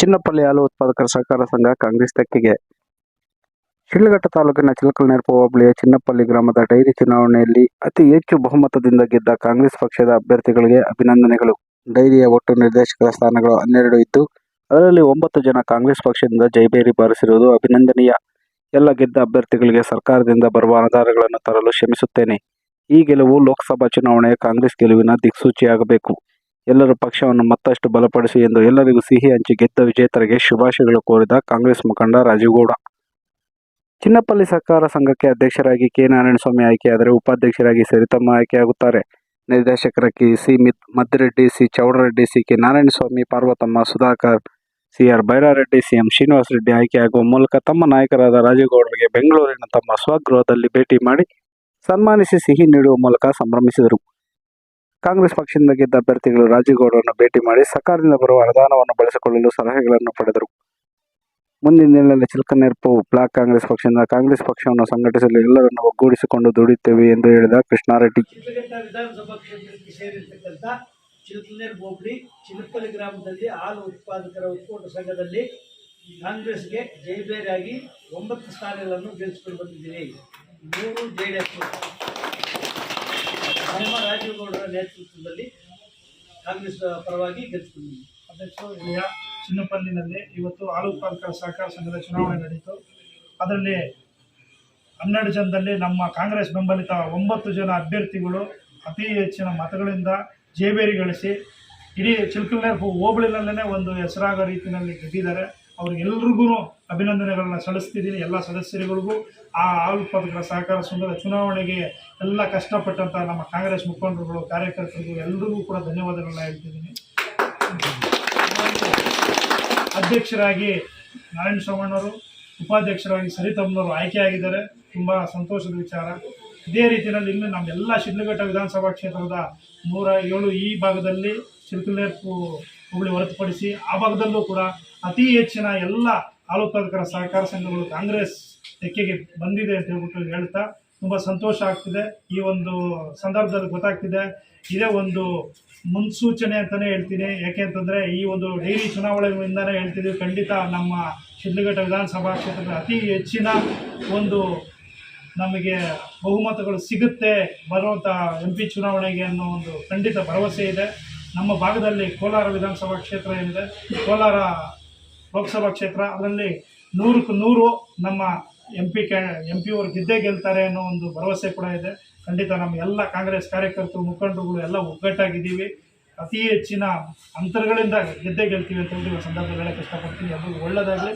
ಚಿನ್ನಪಲ್ಲಿ ಹಾಲು ಉತ್ಪಾದಕರ ಸಹಕಾರ ಸಂಘ ಕಾಂಗ್ರೆಸ್ ತೆಕ್ಕಿಗೆ. ಶಿಡ್ಲಘಟ್ಟ ತಾಲೂಕಿನ ಚಿಲಕಲನೆರಪು ಹೋಬಳಿಯ ಚಿನ್ನಪಲ್ಲಿ ಗ್ರಾಮದ ಡೈರಿ ಚುನಾವಣೆಯಲ್ಲಿ ಅತಿ ಹೆಚ್ಚು ಬಹುಮತದಿಂದ ಗೆದ್ದ ಕಾಂಗ್ರೆಸ್ ಪಕ್ಷದ ಅಭ್ಯರ್ಥಿಗಳಿಗೆ ಅಭಿನಂದನೆಗಳು. ಡೈರಿಯ ಒಟ್ಟು ನಿರ್ದೇಶಕರ ಸ್ಥಾನಗಳು ಹನ್ನೆರಡು ಇದ್ದು, ಅದರಲ್ಲಿ ಒಂಬತ್ತು ಜನ ಕಾಂಗ್ರೆಸ್ ಪಕ್ಷದಿಂದ ಜೈಬೇರಿ ಬಾರಿಸಿರುವುದು ಅಭಿನಂದನೀಯ. ಎಲ್ಲ ಗೆದ್ದ ಅಭ್ಯರ್ಥಿಗಳಿಗೆ ಸರ್ಕಾರದಿಂದ ಬರುವ ಅನುದಾನಗಳನ್ನು ತರಲು ಶ್ರಮಿಸುತ್ತೇನೆ. ಈ ಗೆಲುವು ಲೋಕಸಭಾ ಚುನಾವಣೆಯ ಕಾಂಗ್ರೆಸ್ ಗೆಲುವಿನ ದಿಕ್ಸೂಚಿಯಾಗಬೇಕು. ಎಲ್ಲರೂ ಪಕ್ಷವನ್ನು ಮತ್ತಷ್ಟು ಬಲಪಡಿಸಿ ಎಂದು ಎಲ್ಲರಿಗೂ ಸಿಹಿ ಹಂಚಿ ಗೆದ್ದ ವಿಜೇತರಿಗೆ ಶುಭಾಶಯಗಳು ಕೋರಿದ ಕಾಂಗ್ರೆಸ್ ಮುಖಂಡ ರಾಜೀವ್ಗೌಡ. ಚಿನ್ನಪಲ್ಲಿ ಸಹಕಾರ ಸಂಘಕ್ಕೆ ಅಧ್ಯಕ್ಷರಾಗಿ ಕೆ. ನಾರಾಯಣಸ್ವಾಮಿ ಆಯ್ಕೆಯಾದರೆ ಉಪಾಧ್ಯಕ್ಷರಾಗಿ ಸರಿತಮ್ಮ ಆಯ್ಕೆಯಾಗುತ್ತಾರೆ. ನಿರ್ದೇಶಕರ ಕೆ. ಸಿ. ಮಿತ್, Maddireddy C. Chowdareddy, C. K. Narayanaswamy, Parvathamma, Sudhakar, C. R. Byrareddy CM Srinivasa Reddy ಆಯ್ಕೆಯಾಗುವ ಮೂಲಕ ತಮ್ಮ ನಾಯಕರಾದ ರಾಜೀವ್ಗೌಡರಿಗೆ ಬೆಂಗಳೂರಿನ ತಮ್ಮ ಸ್ವಗೃಹದಲ್ಲಿ ಭೇಟಿ ಮಾಡಿ ಸನ್ಮಾನಿಸಿ ಸಿಹಿ ನೀಡುವ ಮೂಲಕ ಸಂಭ್ರಮಿಸಿದರು. ಕಾಂಗ್ರೆಸ್ ಪಕ್ಷದಿಂದ ಗೆದ್ದ ಅಭ್ಯರ್ಥಿಗಳು ರಾಜೀವ್ಗೌಡರನ್ನು ಭೇಟಿ ಮಾಡಿ ಸರ್ಕಾರದಿಂದ ಬರುವ ಅನುದಾನವನ್ನು ಬಳಸಿಕೊಳ್ಳಲು ಸಲಹೆಗಳನ್ನು ಪಡೆದರು. ಮುಂದಿನ ದಿನಗಳಲ್ಲಿ ಚಿಲ್ಕನೆರ್ಪು ಬ್ಲಾಕ್ ಕಾಂಗ್ರೆಸ್ ಪಕ್ಷದಿಂದ ಕಾಂಗ್ರೆಸ್ ಪಕ್ಷವನ್ನು ಸಂಘಟಿಸಲು ಎಲ್ಲರನ್ನು ಒಗ್ಗೂಡಿಸಿಕೊಂಡು ದುಡಿಯುತ್ತೇವೆ ಎಂದು ಹೇಳಿದ ಕೃಷ್ಣಾರೆಡ್ಡಿ. ಚಿಲ್ಕನೇರ್ ಹೋಬಳಿ ಗ್ರಾಮದಲ್ಲಿ ಹಾಲು ಉತ್ಪಾದಕರ ಒಕ್ಕೂಟ ಸಂಘದಲ್ಲಿ ಕಾಂಗ್ರೆಸ್ಗೆ ಒಂಬತ್ತು ಸ್ಥಾನಗಳನ್ನು ಗೆಲ್ಲಿಸಿಕೊಂಡು ಮೂರು ಜೆ ಡಿ ಎಸ್ ನಮ್ಮ ರಾಜೀವ್ ಗೌಡರ ನೇತೃತ್ವದಲ್ಲಿ ಕಾಂಗ್ರೆಸ್ ಪರವಾಗಿ ಗೆಲ್ಲಿಸಿಕೊಂಡಿದ್ದೀನಿ ಅಧ್ಯಕ್ಷರು ಚಿನ್ನಪಲ್ಲಿನಲ್ಲಿ ಇವತ್ತು ಹಾಲು ಉತ್ಪಾದಕರ ಸಹಕಾರ ಸಂಘದ ಚುನಾವಣೆ ನಡೆಯಿತು ಅದರಲ್ಲಿ ಹನ್ನೆರಡು ಜನದಲ್ಲಿ ನಮ್ಮ ಕಾಂಗ್ರೆಸ್ ಬೆಂಬಲಿತ ಒಂಬತ್ತು ಜನ ಅಭ್ಯರ್ಥಿಗಳು ಅತಿ ಹೆಚ್ಚಿನ ಮತಗಳಿಂದ ಜೇಬೇರಿ ಗಳಿಸಿ, ಇಡೀ ಚಿಲ್ಕಲ್ನೇರ್ ಹೋಬಳಿನಲ್ಲೇ ಒಂದು ಹೆಸರಾಗೋ ರೀತಿಯಲ್ಲಿ ಗೆದ್ದಿದ್ದಾರೆ. ಅವ್ರಿಗೆಲ್ರಿಗೂ ಅಭಿನಂದನೆಗಳನ್ನ ಸಲ್ಲಿಸ್ತಿದ್ದೀನಿ, ಎಲ್ಲ ಸದಸ್ಯರುಗಳಿಗೂ. ಆ ಹಾಲು ಉತ್ಪಾದಕರ ಸಹಕಾರ ಸಂಘದ ಚುನಾವಣೆಗೆ ಎಲ್ಲ ಕಷ್ಟಪಟ್ಟಂಥ ನಮ್ಮ ಕಾಂಗ್ರೆಸ್ ಮುಖಂಡರುಗಳು ಕಾರ್ಯಕರ್ತರಿಗೂ ಎಲ್ರಿಗೂ ಕೂಡ ಧನ್ಯವಾದಗಳನ್ನ ಹೇಳ್ತಿದ್ದೀನಿ. ಅಧ್ಯಕ್ಷರಾಗಿ ನಾರಾಯಣ ಸೋಮಣ್ಣವರು ಉಪಾಧ್ಯಕ್ಷರಾಗಿ ಸರಿತಮ್ಮನವರು ಆಯ್ಕೆಯಾಗಿದ್ದಾರೆ ತುಂಬ ಸಂತೋಷದ ವಿಚಾರ. ಇದೇ ರೀತಿಯಲ್ಲಿ ಇನ್ನು ನಮ್ಮೆಲ್ಲ ಶಿಡ್ಲಘಟ್ಟ ವಿಧಾನಸಭಾ ಕ್ಷೇತ್ರದ ನೂರ ಏಳು ಈ ಭಾಗದಲ್ಲಿ ಚಿಲ್ಕಲೇರ್ಪು ಹೋಬಳಿ ಹೊರತುಪಡಿಸಿ ಆ ಭಾಗದಲ್ಲೂ ಕೂಡ ಅತಿ ಹೆಚ್ಚಿನ ಎಲ್ಲ ಹಾಲು ಉತ್ಪಾದಕರ ಸಹಕಾರ ಸಂಘಗಳು ಕಾಂಗ್ರೆಸ್ ತೆಕ್ಕೆಗೆ ಬಂದಿದೆ ಅಂತ ಹೇಳ್ಬಿಟ್ಟು ಹೇಳ್ತಾ ತುಂಬ ಸಂತೋಷ ಆಗ್ತಿದೆ. ಈ ಒಂದು ಸಂದರ್ಭದಲ್ಲಿ ಗೊತ್ತಾಗ್ತಿದೆ. ಇದೇ ಒಂದು ಮುನ್ಸೂಚನೆ ಅಂತಲೇ ಹೇಳ್ತೀನಿ. ಯಾಕೆ ಅಂತಂದರೆ ಈ ಒಂದು ಡೈಲಿ ಚುನಾವಣೆಯಿಂದಲೇ ಹೇಳ್ತಿದ್ದೀವಿ. ಖಂಡಿತ ನಮ್ಮ ಶಿಡ್ಲಘಟ್ಟ ವಿಧಾನಸಭಾ ಕ್ಷೇತ್ರದ ಅತಿ ಹೆಚ್ಚಿನ ಒಂದು ನಮಗೆ ಬಹುಮತಗಳು ಸಿಗುತ್ತೆ ಬರುವಂಥ ಎಂ ಪಿ ಚುನಾವಣೆಗೆ ಅನ್ನೋ ಒಂದು ಖಂಡಿತ ಭರವಸೆ ಇದೆ. ನಮ್ಮ ಭಾಗದಲ್ಲಿ ಕೋಲಾರ ವಿಧಾನಸಭಾ ಕ್ಷೇತ್ರ ಏನಿದೆ, ಕೋಲಾರ ಲೋಕಸಭಾ ಕ್ಷೇತ್ರ, ಅದರಲ್ಲಿ ನೂರಕ್ಕೆ ನೂರು ನಮ್ಮ ಎಂ ಪಿ ಕ್ಯಾ ಎಂ ಪಿ ಅವರು ಗೆದ್ದೇ ಗೆಲ್ತಾರೆ ಅನ್ನೋ ಒಂದು ಭರವಸೆ ಕೂಡ ಇದೆ. ಖಂಡಿತ ನಮ್ಮ ಎಲ್ಲ ಕಾಂಗ್ರೆಸ್ ಕಾರ್ಯಕರ್ತರು, ಮುಖಂಡರುಗಳು ಎಲ್ಲ ಒಗ್ಗಟ್ಟಾಗಿದ್ದೀವಿ. ಅತಿ ಹೆಚ್ಚಿನ ಅಂತರಗಳಿಂದ ಗೆದ್ದೇ ಗೆಲ್ತೀವಿ ಅಂತ ಹೇಳಿ ಸಂದರ್ಭದಲ್ಲಿ ಹೇಳಕ್ಕೆ ಇಷ್ಟಪಡ್ತೀನಿ. ಎಲ್ಲರಿಗೂ ಒಳ್ಳೆಯದಾಗಲಿ